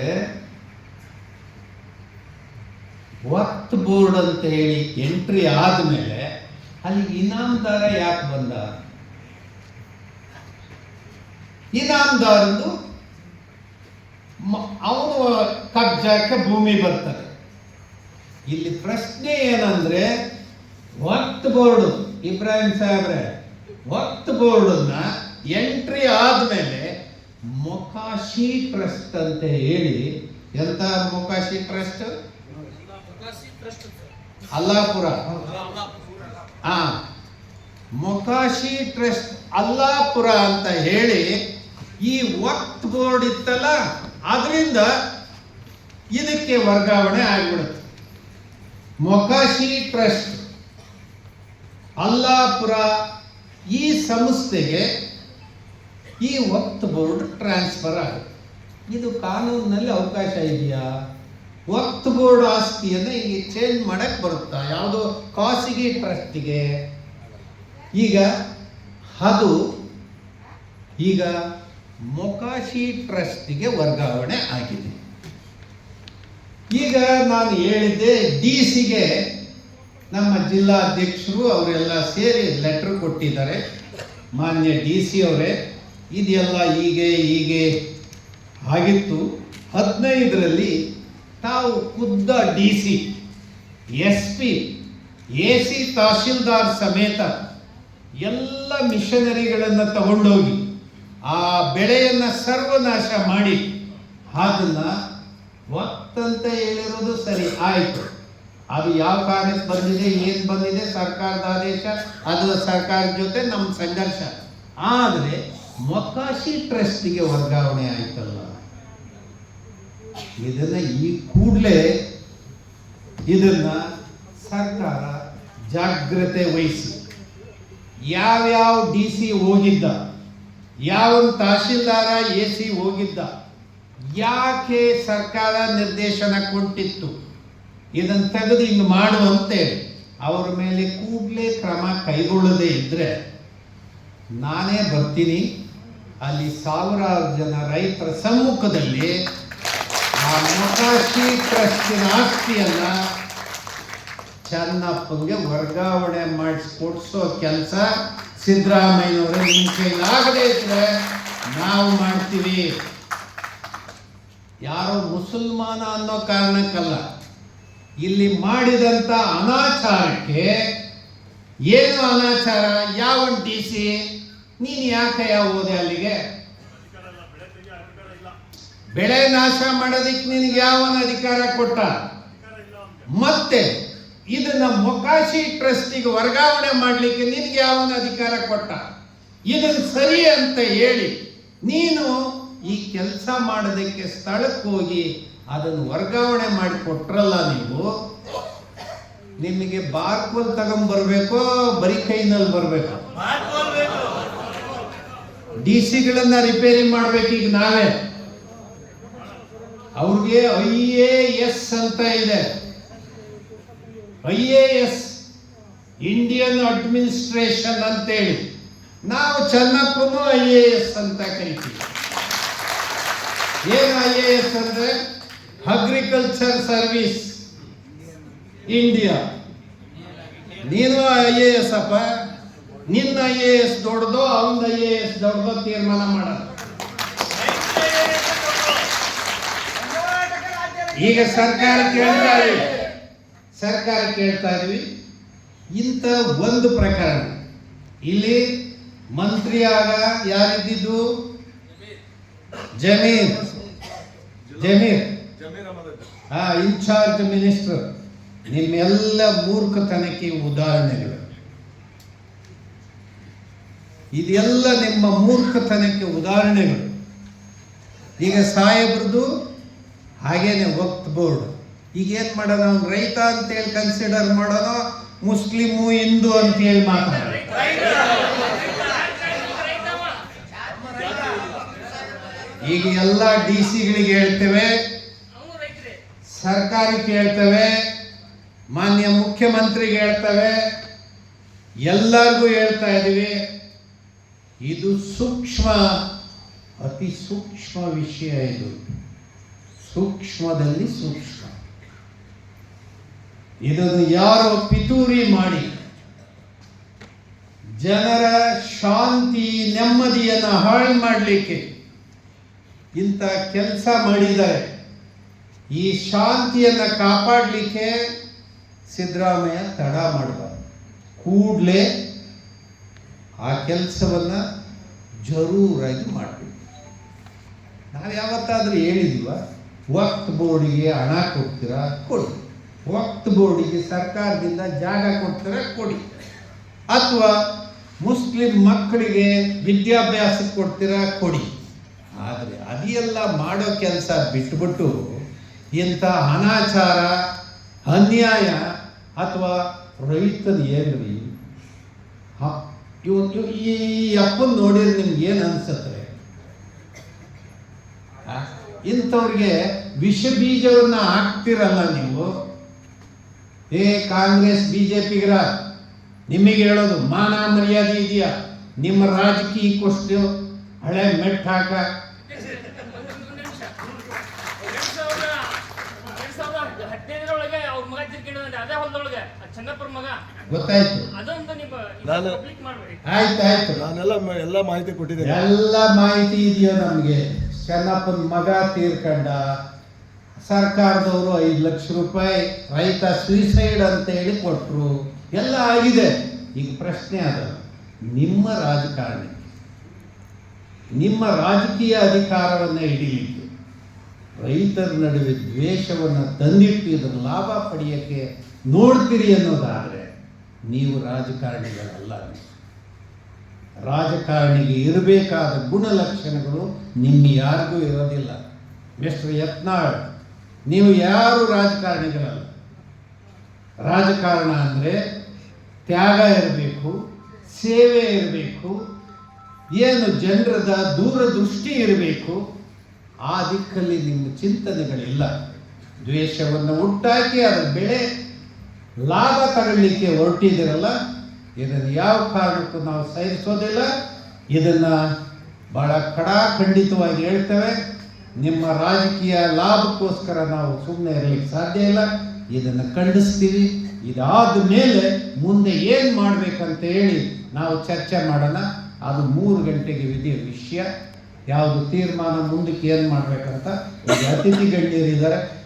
ವಕ್ತ್ ಬೋರ್ಡ್ ಅಂತ ಹೇಳಿ ಎಂಟ್ರಿ ಆದಮೇಲೆ ಅಲ್ಲಿ ಇನಾಮ್ದಾರ ಯಾಕೆ ಬಂದ? ಇನಾಮ್ದಾರದು ಅವನು ಕಬ್ಜಾಕ್ಕೆ ಭೂಮಿ ಬರ್ತದೆ. ಇಲ್ಲಿ ಪ್ರಶ್ನೆ ಏನಂದ್ರೆ ವಕ್ತ್ ಬೋರ್ಡ್ ಇಬ್ರಾಹಿಂ ಸಾಹೇಬ್ರೆ, ಒತ್ತು ಬೋರ್ಡನ್ನ ಎಂಟ್ರಿ ಆದ್ಮೇಲೆ ಮೊಕಾಶಿ ಟ್ರಸ್ಟ್ ಅಂತ ಹೇಳಿ ಎಂತ ಮೊಕಾಶಿ ಟ್ರಸ್ಟ್ ಅಲ್ಲಾಪುರ. ಆ ಮೊಕಾಶಿ ಟ್ರಸ್ಟ್ ಅಲ್ಲಾಪುರ ಅಂತ ಹೇಳಿ ಈ ವಕ್ತ್ ಬೋರ್ಡ್ ಇತ್ತಲ್ಲ, ಅದರಿಂದ ಇದಕ್ಕೆ ವರ್ಗಾವಣೆ ಆಗ್ಬಿಡುತ್ತೆ. ಮೊಕಾಶಿ ಟ್ರಸ್ಟ್ ಅಲ್ಲಾಪುರ ಈ ಸಂಸ್ಥೆಗೆ ಈ ವಕ್ತ್ ಬೋರ್ಡ್ ಟ್ರಾನ್ಸ್ಫರ್ ಆಗುತ್ತೆ. ಇದು ಕಾನೂನಿನಲ್ಲಿ ಅವಕಾಶ ಇದೆಯಾ? ವಕ್ತ್ ಬೋರ್ಡ್ ಆಸ್ತಿಯನ್ನು ಈಗ ಚೇಂಜ್ ಮಾಡಕ್ಕೆ ಬರುತ್ತಾ? ಯಾವುದೋ ಖಾಸಗಿ ಟ್ರಸ್ಟಿಗೆ? ಈಗ ಅದು ಈಗ ಮೊಕಾಶಿ ಟ್ರಸ್ಟಿಗೆ ವರ್ಗಾವಣೆ ಆಗಿದೆ. ಈಗ ನಾನು ಹೇಳಿದ್ದೆ ಡಿ ಸಿಗೆ ನಮ್ಮ ಜಿಲ್ಲಾಧ್ಯಕ್ಷರು ಅವರೆಲ್ಲ ಸೇರಿ ಲೆಟ್ರ್ ಕೊಟ್ಟಿದ್ದಾರೆ. ಮಾನ್ಯ ಡಿ ಸಿ ಅವರೇ, ಇದೆಲ್ಲ ಹೀಗೆ ಹೀಗೆ ಆಗಿತ್ತು. ಹದಿನೈದರಲ್ಲಿ ತಾವು ಖುದ್ದ D C, S P, A C tahsildar ಸಮೇತ ಎಲ್ಲ ಮಿಷನರಿಗಳನ್ನು ತಗೊಂಡೋಗಿ ಆ ಬೆಳೆಯನ್ನು ಸರ್ವನಾಶ ಮಾಡಿ, ಅದನ್ನು ಒತ್ತಂತ ಹೇಳಿರೋದು ಸರಿ, ಆಯಿತು. ಅದು ಯಾವ ಕಾರಣಕ್ಕೆ ಬಂದಿದೆ, ಏನು ಬಂದಿದೆ, ಸರ್ಕಾರದ ಆದೇಶ, ಅದು ಸರ್ಕಾರದ ಜೊತೆ ನಮ್ಮ ಸಂಘರ್ಷ. ಆದರೆ ಮೊಕಾಶಿ ಟ್ರಸ್ಟಿಗೆ ವರ್ಗಾವಣೆ ಆಯ್ತಲ್ಲ ಇದನ್ನ ಈ ಕೂಡಲೇ ಇದನ್ನ ಸರ್ಕಾರ ಜಾಗ್ರತೆ ವಹಿಸಿ. ಯಾವ್ಯಾವ ಡಿ ಸಿ ಹೋಗಿದ್ದ ಯಾವ ತಹಶೀಲ್ದಾರ ಎ ಸಿ ಹೋಗಿದ್ದ, ಯಾಕೆ ಸರ್ಕಾರ ನಿರ್ದೇಶನ ಕೊಟ್ಟಿತ್ತು? ಇದನ್ನು ತೆಗೆದು ಹಿಂಗೆ ಮಾಡುವಂತೆ ಅವರ ಮೇಲೆ ಕೂಡಲೇ ಕ್ರಮ ಕೈಗೊಳ್ಳದೇ ಇದ್ದರೆ ನಾನೇ ಬರ್ತೀನಿ. ಅಲ್ಲಿ ಸಾವಿರಾರು ಜನ ರೈತರ ಸಮ್ಮುಖದಲ್ಲಿ ಆ ಮಕಾಶಿ ಟ್ರಸ್ಟಿನ ಆಸ್ತಿಯನ್ನ ಚೆನ್ನಪ್ಪಂಗೆ ವರ್ಗಾವಣೆ ಮಾಡಿಸ್ಕೊಡ್ಸೋ ಕೆಲಸ ಸಿದ್ದರಾಮಯ್ಯನವರೇ ನಿಮ್ಮ ಇದ್ರೆ ನಾವು ಮಾಡ್ತೀವಿ. ಯಾರೋ ಮುಸಲ್ಮಾನ ಅನ್ನೋ ಕಾರಣಕ್ಕಲ್ಲ. ಇಲ್ಲಿ ಮಾಡಿದಂಥ ಅನಾಚಾರಕ್ಕೆ ಏನು ಅನಾಚಾರ? ಯಾವ ಟಿ ಸಿ? ನೀನು ಯಾಕೆ ಯಾವ ಹೋದೆ ಅಲ್ಲಿಗೆ? ಬೆಳೆ ನಾಶ ಮಾಡೋದಿಕ್ಕೆ ನಿನಗೆ ಯಾವನ ಅಧಿಕಾರ ಕೊಟ್ಟ? ಮತ್ತೆ ಇದನ್ನ ಮೊಕಾಶಿ ಟ್ರಸ್ಟಿಗೆ ವರ್ಗಾವಣೆ ಮಾಡಲಿಕ್ಕೆ ನಿನಗೆ ಯಾವನ ಅಧಿಕಾರ ಕೊಟ್ಟ? ಇದನ್ನು ಸರಿ ಅಂತ ಹೇಳಿ ನೀನು ಈ ಕೆಲಸ ಮಾಡೋದಕ್ಕೆ ಸ್ಥಳಕ್ಕೆ ಹೋಗಿ ಅದನ್ನು ವರ್ಗಾವಣೆ ಮಾಡಿ ಕೊಟ್ರಲ್ಲ ನೀವು, ನಿಮಗೆ ಬಾರ್ಕೋಲ್ ತಗೊಂಬರ್ಬೇಕೋ ಬರೀ ಕೈನಲ್ಲಿ ಬರಬೇಕು? ಡಿ ಸಿಗಳನ್ನ ರಿಪೇರಿ ಮಾಡ್ಬೇಕು ಈಗ ನಾವೇ. ಅವ್ರಿಗೆ ಐ ಎ ಎಸ್ ಅಂತ ಇದೆ. I A S, Indian administration ಅಂತೇಳಿ. ನಾವು ಚೆನ್ನಪ್ಪನು ಐ ಎ ಎಸ್ ಅಂತ ಕರಿತೀವಿ. ಏನು ಐ ಎ ಎಸ್ ಅಂದ್ರೆ? ಅಗ್ರಿಕಲ್ಚರ್ ಸರ್ವಿಸ್ ಇಂಡಿಯಾ ನೀನು ಐ ಎ ಎಸ್ ಅಪ್ಪ. ನಿನ್ನ ಐ ಎ ಎಸ್ ದೊಡ್ಡದೋ ಅವನ ಐ ಎ ಎಸ್ ದೊಡ್ಡದೋ ತೀರ್ಮಾನ ಮಾಡ. ಈಗ ಸರ್ಕಾರ ಕೇಳ್ತಾ ಸರ್ಕಾರ ಕೇಳ್ತಾ ಇದ್ವಿ. ಇಂಥ ಒಂದು ಪ್ರಕರಣ. ಇಲ್ಲಿ ಮಂತ್ರಿಯಾಗ ಯಾರಿದ್ದಿದ್ದು? ಜಮೀರ್. ಜಮೀರ್. ಆ ಇನ್ಚಾರ್ಜ್ ಮಿನಿಸ್ಟರ್, ನಿಮ್ಮೆಲ್ಲ ಮೂರ್ಖತನಕ್ಕೆ ಉದಾಹರಣೆಗಳು. ಇದೆಲ್ಲ ನಿಮ್ಮ ಮೂರ್ಖತನಕ್ಕೆ ಉದಾಹರಣೆಗಳು. ಈಗ ಸಾಹೇಬ್ರದ್ದು ಹಾಗೇನೆ ವಕ್ತ್ ಬೋರ್ಡ್. ಈಗ ಏನು ಮಾಡೋಣ, ಅವ್ನು ರೈತ ಅಂತೇಳಿ ಕನ್ಸಿಡರ್ ಮಾಡೋಣ, ಮುಸ್ಲಿಮು ಹಿಂದೂ ಅಂತೇಳಿ ಮಾತಾಡೋಣ. ಈಗ ಎಲ್ಲ ಡಿ ಸಿಗಳಿಗೆ ಹೇಳ್ತೇವೆ ಸರ್ಕಾರಕ್ಕೆ ಹೇಳ್ತವೆ ಮಾನ್ಯ ಮುಖ್ಯಮಂತ್ರಿಗೆ ಹೇಳ್ತವೆ, ಎಲ್ಲರಿಗೂ ಹೇಳ್ತಾ ಇದ್ದೀವಿ. ಇದು ಸೂಕ್ಷ್ಮ, ಅತಿ ಸೂಕ್ಷ್ಮ ವಿಷಯ ಇದು. ಸೂಕ್ಷ್ಮದಲ್ಲಿ ಸೂಕ್ಷ್ಮ. ಇದನ್ನು ಯಾರು ಪಿತೂರಿ ಮಾಡಿ, ಜನರ ಶಾಂತಿ, ನೆಮ್ಮದಿಯನ್ನು ಹಾಳು ಮಾಡಲಿಕ್ಕೆ ಇಂಥ ಕೆಲಸ ಮಾಡಿದ್ದಾರೆ. ಈ ಶಾಂತಿಯನ್ನು ಕಾಪಾಡಲಿಕ್ಕೆ ಸಿದ್ದರಾಮಯ್ಯ ತಡ ಮಾಡಬಾರ್ದು. ಕೂಡಲೇ ಆ ಕೆಲಸವನ್ನು ಜರೂರಾಗಿ ಮಾಡಬೇಕು. ನಾವು ಯಾವತ್ತಾದರೂ ಹೇಳಿದ್ವ ವಕ್ತ್ ಬೋರ್ಡಿಗೆ ಹಣ ಕೊಡ್ತೀರಾ? ಕೊಡಿ. ವಕ್ತ್ ಬೋರ್ಡಿಗೆ ಸರ್ಕಾರದಿಂದ ಜಾಗ ಕೊಡ್ತೀರಾ? ಕೊಡಿ. ಅಥವಾ ಮುಸ್ಲಿಂ ಮಕ್ಕಳಿಗೆ ವಿದ್ಯಾಭ್ಯಾಸ ಕೊಡ್ತೀರಾ? ಕೊಡಿ. ಆದರೆ ಅದೆಲ್ಲ ಮಾಡೋ ಕೆಲಸ ಬಿಟ್ಬಿಟ್ಟು ಇಂಥ ಅನಾಚಾರ, ಅನ್ಯಾಯ ಅಥವಾ ರೈತರು ಏನ್ರಿ? ಇವತ್ತು ಈ ಅಪ್ಪನ ನೋಡಿದ್ರೆ ನಿಮ್ಗೆ ಏನು ಅನ್ಸತ್ರೆ ಆ? ಇಂಥವ್ರಿಗೆ ವಿಷ ಬೀಜವನ್ನ ಹಾಕ್ತಿರಲ್ಲ ನೀವು? ಏ, ಕಾಂಗ್ರೆಸ್, ಬಿಜೆಪಿಗರ, ನಿಮಗೆ ಹೇಳೋದು ಮಾನ ಮರ್ಯಾದೆ ಇದೆಯಾ? ನಿಮ್ಮ ರಾಜಕೀಯಕ್ಕೋಷ್ಟು ಹಳೆ ಮೆಟ್ ಹಾಕ ಹದಿನೈದರೊಳಗೆ ಅವ್ರ ಮಗ ಮಗ ಗೊತ್ತಾಯ್ತು. ಅದೊಂದು ನಿಮ್ಮ ನಾನು- ಪಬ್ಲಿಕ್ ಮಾಡ್ಬೇಡಿ. ಆಯ್ತು ಆಯ್ತು. ನಾನೆಲ್ಲ ಮ- ಎಲ್ಲ ಮಾಹಿತಿ ಕೊಟ್ಟಿದ್ದೇನೆ. ಎಲ್ಲ ಮಾಹಿತಿ ಇದೆಯೋ ನಮಗೆ? ಚೆನ್ನಪ್ಪನ ಮಗ ತೀರ್ಕಂಡ ಸರ್ಕಾರದವರು ಐದು ಲಕ್ಷ ರೂಪಾಯಿ ರೈತ ಸುಯಿಸೈಡ್ ಅಂತ ಹೇಳಿ ಕೊಟ್ಟರು ಎಲ್ಲ ಆಗಿದೆ. ಈಗ ಪ್ರಶ್ನೆ ಅದ ನಿಮ್ಮ ರಾಜಕಾರಣಿ ನಿಮ್ಮ ರಾಜಕೀಯ ಅಧಿಕಾರವನ್ನು ಹಿಡಿಯಿತು ರೈತರ ನಡುವೆ ದ್ವೇಷವನ್ನು ತಂದಿಟ್ಟು ಇದರ ಲಾಭ ಪಡೆಯೋಕ್ಕೆ ನೋಡ್ತೀರಿ ಅನ್ನೋದಾದರೆ ನೀವು ರಾಜಕಾರಣಿಗಳಲ್ಲ. ರಾಜಕಾರಣಿಗೆ ಇರಬೇಕಾದ ಗುಣಲಕ್ಷಣಗಳು ನಿಮ್ಮ ಯಾರಿಗೂ ಇರೋದಿಲ್ಲ. ಮಿಸ್ಟರ್ ಯತ್ನಾಳ್, ನೀವು ಯಾರು ರಾಜಕಾರಣಿಗಳಲ್ಲ. ರಾಜಕಾರಣ ಅಂದರೆ ತ್ಯಾಗ ಇರಬೇಕು, ಸೇವೆ ಇರಬೇಕು, ಏನು ಜನರದ ದೂರದೃಷ್ಟಿ ಇರಬೇಕು, ಆ ದಿಕ್ಕಲ್ಲಿ ನಿಮ್ಮ ಚಿಂತನೆಗಳಿಲ್ಲ. ದ್ವೇಷವನ್ನು ಹುಟ್ಟಾಕಿ ಅದರ ಬೆಳೆ ಲಾಭ ತಗೊಳ್ಳಿಕ್ಕೆ ಹೊರಟಿದ್ದೀರಲ್ಲ, ಇದನ್ನು ಯಾವ ಕಾರಣಕ್ಕೂ ನಾವು ಸಹಿಸೋದಿಲ್ಲ. ಇದನ್ನು ಬಹಳ ಕಡಾಖಂಡಿತವಾಗಿ ಹೇಳ್ತೇವೆ. ನಿಮ್ಮ ರಾಜಕೀಯ ಲಾಭಕ್ಕೋಸ್ಕರ ನಾವು ಸುಮ್ಮನೆ ಇರಲಿಕ್ಕೆ ಸಾಧ್ಯ ಇಲ್ಲ. ಇದನ್ನು ಖಂಡಿಸ್ತೀವಿ. ಇದಾದ ಮೇಲೆ ಮುಂದೆ ಏನು ಮಾಡಬೇಕಂತ ಹೇಳಿ ನಾವು ಚರ್ಚೆ ಮಾಡೋಣ. ಅದು ಮೂರು ಗಂಟೆಗೆ ವಿಧಿಯ ವಿಷಯ. ಯಾವುದು ತೀರ್ಮಾನ, ಮುಂದಕ್ಕೆ ಏನು ಮಾಡಬೇಕಂತ. ಅತಿಥಿ ಗಣ್ಯರಿದ್ದಾರೆ.